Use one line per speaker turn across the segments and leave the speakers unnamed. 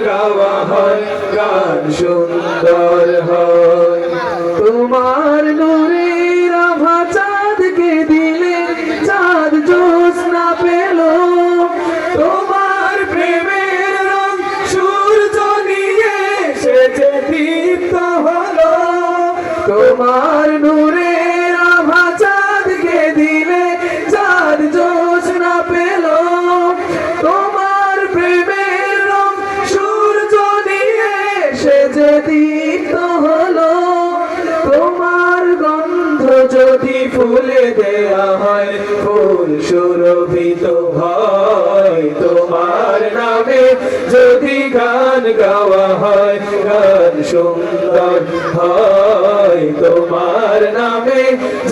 গাওয়া হয়, গান সুন্দর হয়। তোমার নূরের আভা চাঁদকে দিলে চাঁদ জোৎস্না পেল। তোমার প্রেমের রং সূর্য নিয়ে সেজে দীপ্ত হলো। তোমার নূরের যদি ফুলে দেয়া হয়, ফুল সুরভিত হয়, তোমার নামে যদি গান গাওয়া হয়, গান সুন্দর হয়, তোমার নামে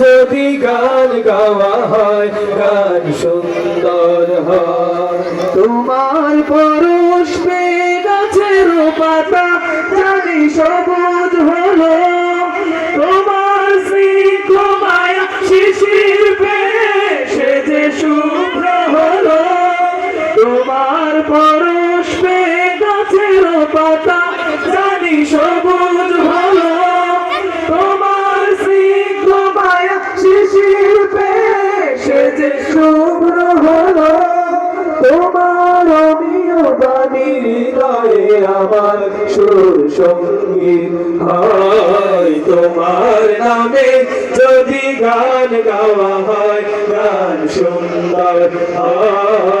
যদি গান গাওয়া হয়, গান সুন্দর হয়। তোমার পরশ পেয়ে গাছের পাতা, জানি সবুজ তোমার পরশ পেয়ে গাছের পাতা জানি সবুজ হলো। তোমার স্নিগ্ধ মায়া শিশির পেয়ে যে শুভ্র হলো। তোমার আমার সুর সংগীত হয়। তোমার নামে যদি গান গাওয়া হয়, গান সুন্দর হয়।